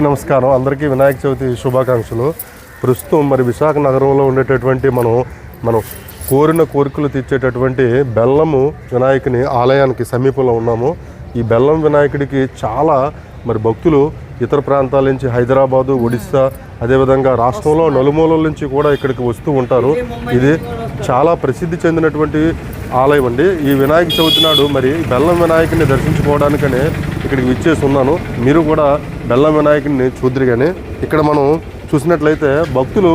నమస్కారం. అందరికీ వినాయక చవితి శుభాకాంక్షలు. ప్రస్తుతం మరి విశాఖ నగరంలో ఉండేటటువంటి మనం మనం కోరిన కోరికలు తీర్చేటటువంటి బెల్లము వినాయకుని ఆలయానికి సమీపంలో ఉన్నాము. ఈ బెల్లం వినాయకుడికి చాలా మరి భక్తులు ఇతర ప్రాంతాల నుంచి హైదరాబాదు ఒడిస్సా అదేవిధంగా రాష్ట్రంలో నలుమూలల నుంచి కూడా ఇక్కడికి వస్తూ ఉంటారు. ఇది చాలా ప్రసిద్ధి చెందినటువంటి ఆలయం అండి. ఈ వినాయక చవితి నాడు మరి బెల్లం వినాయకుని దర్శించుకోవడానికనే ఇక్కడికి విచ్చేసి ఉన్నాను. మీరు కూడా బెల్లం వినాయకుని చూద్దరు కానీ ఇక్కడ మనం చూసినట్లయితే భక్తులు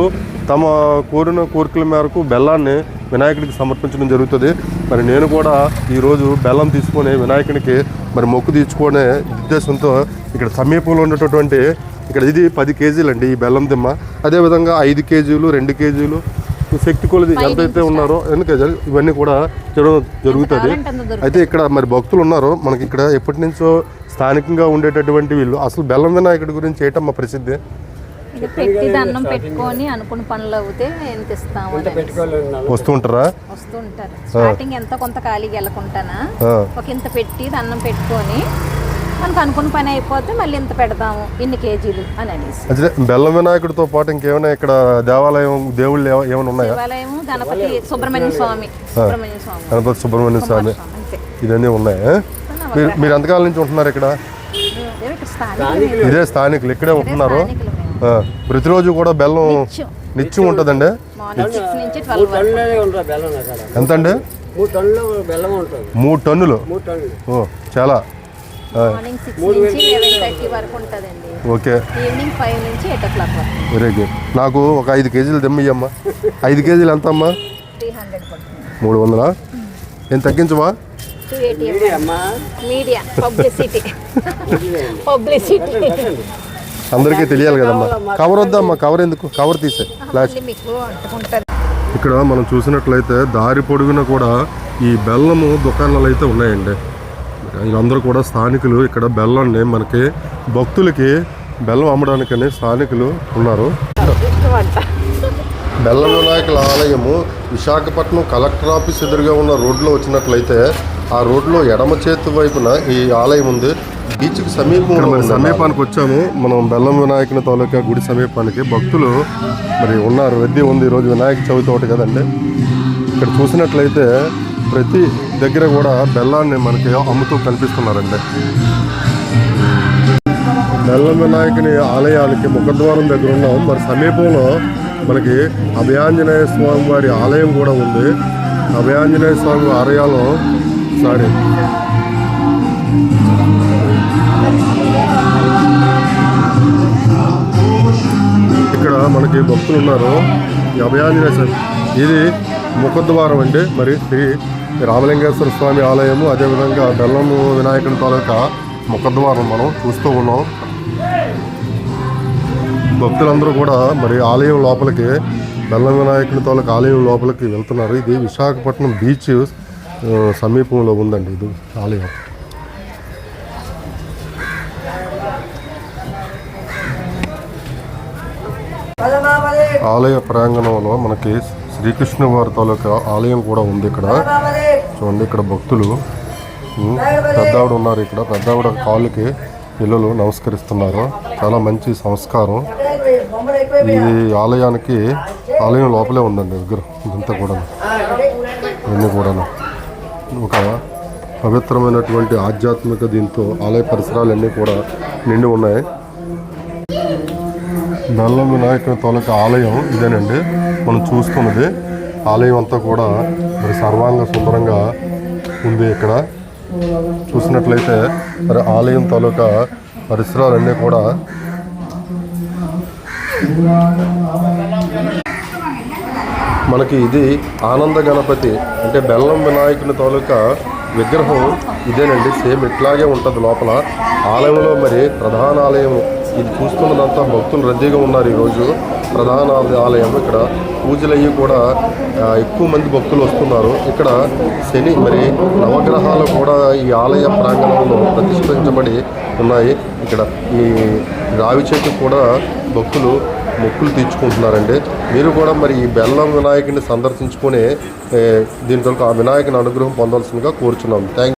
తమ కోరిన కోరికల మేరకు బెల్లాన్ని వినాయకుడికి సమర్పించడం జరుగుతుంది. మరి నేను కూడా ఈరోజు బెల్లం తీసుకొని వినాయకునికి మరి మొక్కు తీర్చుకునే ఉద్దేశంతో ఇక్కడ సమీపంలో ఉన్నటువంటి ఇక్కడ ఇది పది కేజీలు అండి ఈ బెల్లం దిమ్మ. అదేవిధంగా ఐదు కేజీలు రెండు కేజీలు శక్తి కొలది ఎంతైతే ఉన్నారో ఎన్ని కేజీలు ఇవన్నీ కూడా చేయడం జరుగుతుంది. అయితే ఇక్కడ మరి భక్తులు ఉన్నారు మనకి ఇక్కడ ఎప్పటి నుంచో స్థానికంగా ఉండేటటువంటి వీళ్ళు అసలు బెల్లం వినాయకుడి గురించి ఏంటమ్మా ప్రసిద్ధి? ఇక పెట్టి దండం పెట్టుకొని అనుకున్న పనులు అవుతే ఎంత ఇస్తాము అని అనేసి. వస్తూ ఉంటారా వస్తుంటారు? స్టార్టింగ్ ఎంత కొంత ఖాళీగా వెళ్ళకుంటానా ఒక ఇంత పెట్టి దండం పెట్టుకొని మనకు అనుకున్న పని అయిపోతే మళ్ళీ ఇంత పెడతాము ఇన్ని కేజీలు అని అనేసి. బెల్లం వినాయకుడితో పాటు ఇంకేమైనా ఇక్కడ దేవాలయం దేవుళ్ళు ఏమ- ఏమైనా ఉన్నాయా? దేవాలయం గణపతి సుబ్రహ్మణ్య స్వామి సుబ్రహ్మణ్య స్వామి. గణపతి సుబ్రహ్మణ్య స్వామి. అంతే. ఇవన్నీ ఉన్నాయా? మీరు మీరు ఎంతకాలం నుంచి ఉంటున్నారు ఇక్కడ? ఇదే ఇక్కడ స్థానికులు. ఇదే స్థానికులు ఇక్కడే ఉంటున్నారు? స్థానికులు. ప్రతిరోజు కూడా బెల్లం నిత్యం. ఉంటుందండి? ఎంత అండి మూడు టన్నులు బెల్లం ఉంటుంది. మూడు టన్నులు? మూడు టన్నులు. ఓ చాలా. ఓకే. వెరీ గుడ్ నాకు ఒక ఐదు కేజీలు దెమ్మయ్యమ్మా ఐదు కేజీలు ఎంత అమ్మా మూడు వందలా? ఏం తగ్గించవా? మీడియా. పబ్లిసిటీ పబ్లిసిటీ అందరికీ తెలియాలి కదమ్మా. కవర్ వద్దమ్మా కవర్ ఎందుకు? కవర్ తీసే. అంటుకుంటారు. ఇక్కడ మనం చూసినట్లయితే దారి పొడుగున కూడా ఈ బెల్లము దుకాణాలు అయితే ఉన్నాయండి. వీళ్ళందరూ కూడా స్థానికులు. ఇక్కడ బెల్లాన్ని మనకి భక్తులకి బెల్లం అమ్మడానికని స్థానికులు ఉన్నారు. బెల్లం వినాయకుల ఆలయము విశాఖపట్నం కలెక్టర్ ఆఫీస్ ఎదురుగా ఉన్న రోడ్లో వచ్చినట్లయితే ఆ రోడ్లో ఎడమ చేతి వైపున ఈ ఆలయం ఉంది. బీచ్కి సమీపంలో సమీపానికి వచ్చాము. మనం బెల్లం వినాయకుని తాలూకా గుడి సమీపానికి. భక్తులు మరి ఉన్నారు. రద్దీ ఉంది. ఈరోజు వినాయక చవితి ఒకటి కదండి. ఇక్కడ చూసినట్లయితే ప్రతి దగ్గర కూడా బెల్లాన్ని మనకి అమ్ముతూ కనిపిస్తున్నారండి. బెల్లం వినాయకుని ఆలయానికి ముఖద్వారం దగ్గర ఉన్నాం. మరి సమీపంలో మనకి అభయాంజనేయ స్వామి వారి ఆలయం కూడా ఉంది. అభయాంజనేయ స్వామి ఆలయంలో సారీ. ఇక్కడ మనకి భక్తులు ఉన్నారు. ఈ అభయాంజనేయ స్వామి ఇది ముఖద్వారం అండి. మరి శ్రీ రామలింగేశ్వర స్వామి ఆలయము అదేవిధంగా బెల్లము వినాయకుని తాలూకా ముఖద్వారం మనం చూస్తూ ఉన్నాం. భక్తులందరూ కూడా మరి ఆలయం లోపలికి బెల్లం వినాయకుని తాలూకా ఆలయం లోపలికి వెళ్తున్నారు. ఇది విశాఖపట్నం బీచ్ సమీపంలో ఉందండి ఇది ఆలయం. ఆలయ ప్రాంగణంలో మనకి శ్రీకృష్ణ వారి తాలూకా ఆలయం కూడా ఉంది ఇక్కడ. చూడండి ఇక్కడ భక్తులు పెద్దావిడ ఉన్నారు ఇక్కడ. పెద్దావిడ కాళ్ళకి పిల్లలు నమస్కరిస్తున్నారు. చాలా మంచి సంస్కారం. ఈ ఆలయానికి ఆలయం లోపలే ఉందండి దగ్గర ఇదంతా కూడా ఇవన్నీ కూడాను. ఒక పవిత్రమైనటువంటి ఆధ్యాత్మిక దీంతో ఆలయ పరిసరాలన్నీ కూడా నిండి ఉన్నాయి. బెల్లం వినాయకుని తాలూకా ఆలయం ఇదేనండి. మనం చూస్తున్నది. ఆలయం అంతా కూడా మరి సర్వాంగ సుందరంగా ఉంది ఇక్కడ. చూసినట్లయితే మరి ఆలయం తాలూకా పరిసరాలన్నీ కూడా మనకి ఇది ఆనంద గణపతి అంటే బెల్లం వినాయకుని తాలూకా విగ్రహం ఇదేనండి. సేమ్ ఇట్లాగే ఉంటుంది లోపల. ఆలయంలో మరి ప్రధాన ఆలయం ఇది చూస్తున్నదంతా భక్తులు రద్దీగా ఉన్నారు ఈరోజు. ప్రధాన ఆలయం ఇక్కడ. పూజలు అయ్యి కూడా ఎక్కువ మంది భక్తులు వస్తున్నారు. ఇక్కడ శని మరి నవగ్రహాలు కూడా ఈ ఆలయ ప్రాంగణంలో ప్రతిష్ఠించబడి ఉన్నాయి. ఇక్కడ ఈ రావి చెట్టు కూడా భక్తులు మొక్కులు తీర్చుకుంటున్నారండి. మీరు కూడా మరి ఈ బెల్లం వినాయకుడిని సందర్శించుకొని దీని దీంట్లో ఆ వినాయకుని అనుగ్రహం పొందాల్సిందిగా కోరుచున్నాం. థ్యాంక్